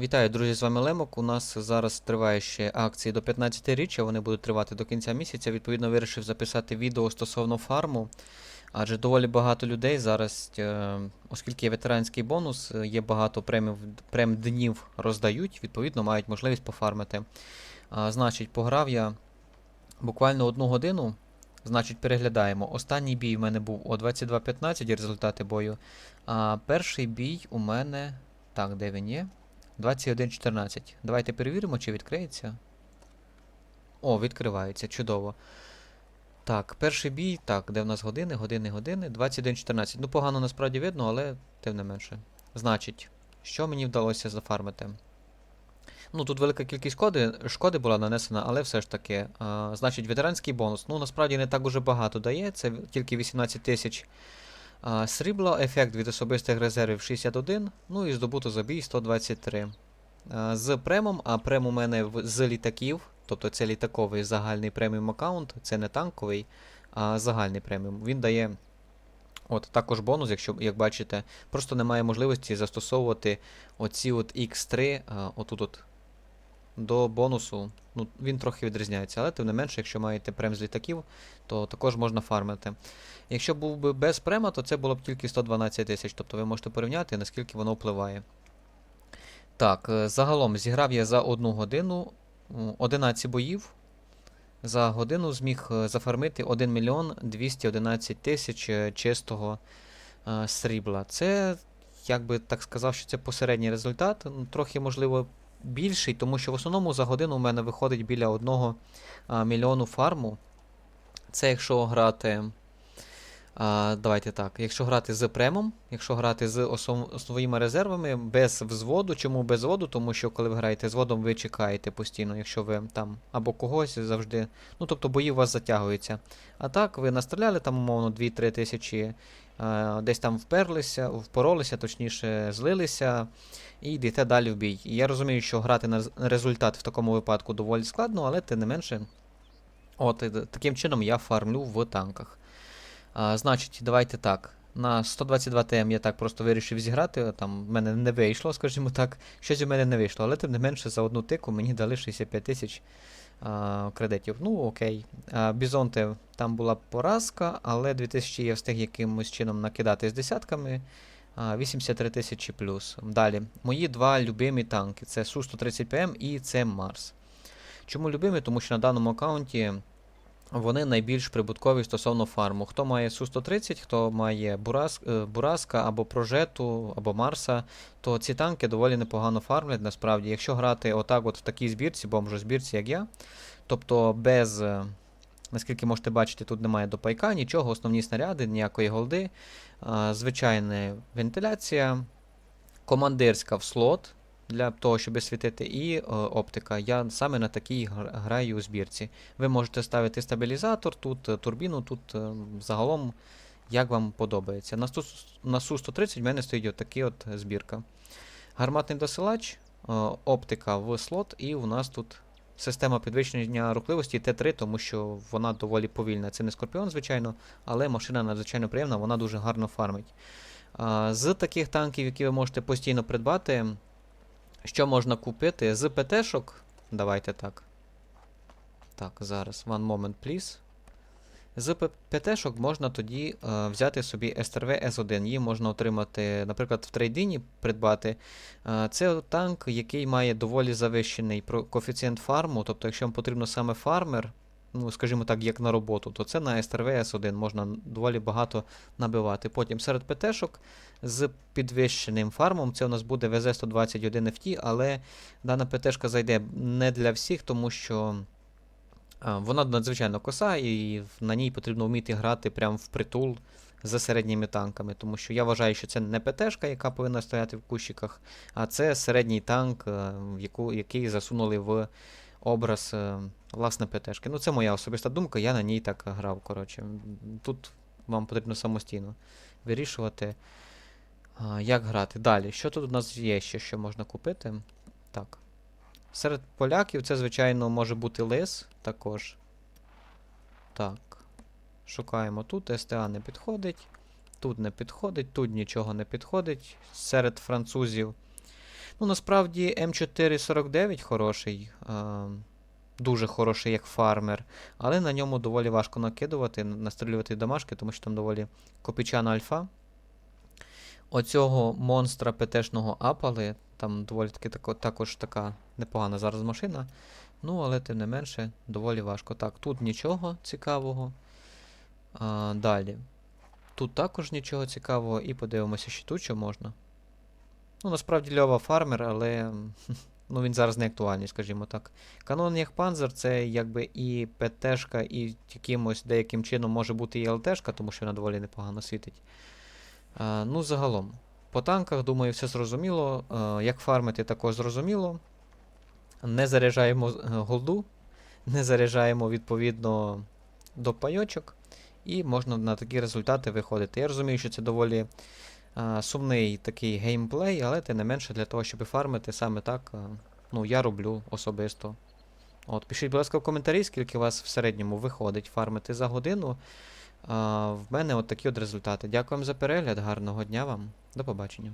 Вітаю, друзі, з вами Лемок. У нас зараз триває ще акції до 15 річчя, вони будуть тривати до кінця місяця. Відповідно, вирішив записати відео стосовно фарму. Адже доволі багато людей зараз, е, оскільки є ветеранський бонус, е, є багато премів, прем днів роздають, відповідно, мають можливість пофармити. А, значить, пограв я буквально одну годину. Значить, переглядаємо. Останній бій у мене був о 22.15 результати бою. А перший бій у мене. Так, де він є? 21.14. Давайте перевіримо, чи відкриється. О, відкривається, чудово. Так, перший бій. Так, де в нас години, години, години. 21.14. Ну, погано насправді видно, але тим не менше. Значить, що мені вдалося зафармити? Ну, тут велика кількість шкоди, шкоди була нанесена, але все ж таки. А, значить, ветеранський бонус. Ну, насправді не так уже багато дає, це тільки 18 тисяч срібла, ефект від особистих резервів 61, ну і здобуто за бій 123. А, з премом, а прем у мене з літаків, тобто це літаковий загальний преміум аккаунт, це не танковий, а загальний преміум. Він дає от також бонус, якщо, як бачите, просто немає можливості застосовувати оці от X3, а, отут от до бонусу. Ну, він трохи відрізняється, але тим не менше, якщо маєте прем з літаків, то також можна фармити. Якщо був би без према, то це було б тільки 112 тисяч. Тобто ви можете порівняти, наскільки воно впливає. Так, е, загалом зіграв я за одну годину 11 боїв. За годину зміг е, зафармити 1 мільйон 211 тисяч е, чистого срібла. Це, як би так сказав, що це посередній результат. Трохи, можливо, більший, тому що в основному за годину у мене виходить біля 1 мільйону фарму. Це якщо грати. А, давайте так. Якщо грати з премом, якщо грати з основними резервами, без взводу. Чому без взводу? Тому що коли ви граєте з водом, ви чекаєте постійно, якщо ви там або когось завжди. Ну, тобто бої у вас затягуються. А так, ви настріляли там, умовно, 2-3 тисячі, а, десь там вперлися, впоролися, точніше, злилися, і йдете далі в бій. І я розумію, що грати на результат в такому випадку доволі складно, але тим не менше. От, таким чином я фармлю в танках. А, значить, давайте так. На 122 ТМ я так просто вирішив зіграти. Там в мене не вийшло, скажімо так. Щось у мене не вийшло, але тим не менше за одну тику мені дали 65 тисяч а, кредитів. Ну, окей. А, Бізонте там була поразка, але 2000 я встиг якимось чином накидати з десятками. 83 тисячі плюс. Далі. Мої два любимі танки це Су-130ПМ і це Марс. Чому любимі? Тому що на даному аккаунті вони найбільш прибуткові стосовно фарму. Хто має Су-130, хто має Бурас, е, Бураска або Прожету, або Марса, то ці танки доволі непогано фармлять насправді. Якщо грати отак от в такій збірці, бомжозбірці, як я, тобто без. е, Наскільки можете бачити, тут немає допайка, нічого, основні снаряди, ніякої голди, звичайна вентиляція, командирська в слот для того, щоб світити, і е, оптика. Я саме на такій граю у збірці. Ви можете ставити стабілізатор, тут е, турбіну, тут е, загалом як вам подобається. На, Су- на Су-130 в мене стоїть отакий от збірка. Гарматний досилач, оптика в слот, і у нас тут система підвищення рухливості Т3, тому що вона доволі повільна. Це не скорпіон, звичайно, але машина надзвичайно приємна, вона дуже гарно фармить. З таких танків, які ви можете постійно придбати, що можна купити? З ПТ-шок. Давайте так. Так, зараз. One moment, please. З ПТ-шок можна тоді е, взяти собі СТРВ S1. Її можна отримати, наприклад, в трейдині придбати. Е, це танк, який має доволі завищений коефіцієнт фарму. Тобто, якщо вам потрібно саме фармер, ну, скажімо так, як на роботу, то це на STRV S1 можна доволі багато набивати. Потім серед ПТ-шок з підвищеним фармом. Це у нас буде ВЗ-121 FT, але дана ПТ-шка зайде не для всіх, тому що вона надзвичайно коса, і на ній потрібно вміти грати прямо впритул за середніми танками. Тому що я вважаю, що це не ПТ-шка, яка повинна стояти в кущиках, а це середній танк, е, в яку, який засунули в образ е, власне ПТ-шки. Ну, це моя особиста думка, я на ній так грав. Коротше. Тут вам потрібно самостійно вирішувати. А, Як грати? Далі. Що тут у нас є ще, що можна купити? Так. Серед поляків це, звичайно, може бути лис також. Так. Шукаємо тут. СТА не підходить. Тут не підходить, тут нічого не підходить. Серед французів. Ну, насправді М449 хороший, а, дуже хороший як фармер, але на ньому доволі важко накидувати, настрілювати дамашки, тому що там доволі копічана альфа. Оцього монстра ПТшного апали, там доволі таки тако, також така непогана зараз машина. Ну, але тим не менше, доволі важко. Так, тут нічого цікавого. А, далі. Тут також нічого цікавого, і подивимося, ще тут що можна. Ну, насправді Льова фармер, але ну, він зараз не актуальний, скажімо так. Канон як Панзер це якби і ПТшка, і якимось деяким чином може бути і ЛТшка, тому що вона доволі непогано світить. А, ну, загалом. По танках, думаю, все зрозуміло. А, як фармити, також зрозуміло. Не заряджаємо е, голду, не заряджаємо відповідно до пайочок, і можна на такі результати виходити. Я розумію, що це доволі а, сумний такий геймплей, але тим не менше для того, щоб фармити саме так, а, ну, я роблю особисто. От, пишіть, будь ласка, в коментарі, скільки у вас в середньому виходить фармити за годину. А, в мене от такі от результати. Дякуємо за перегляд, гарного дня вам. До побачення.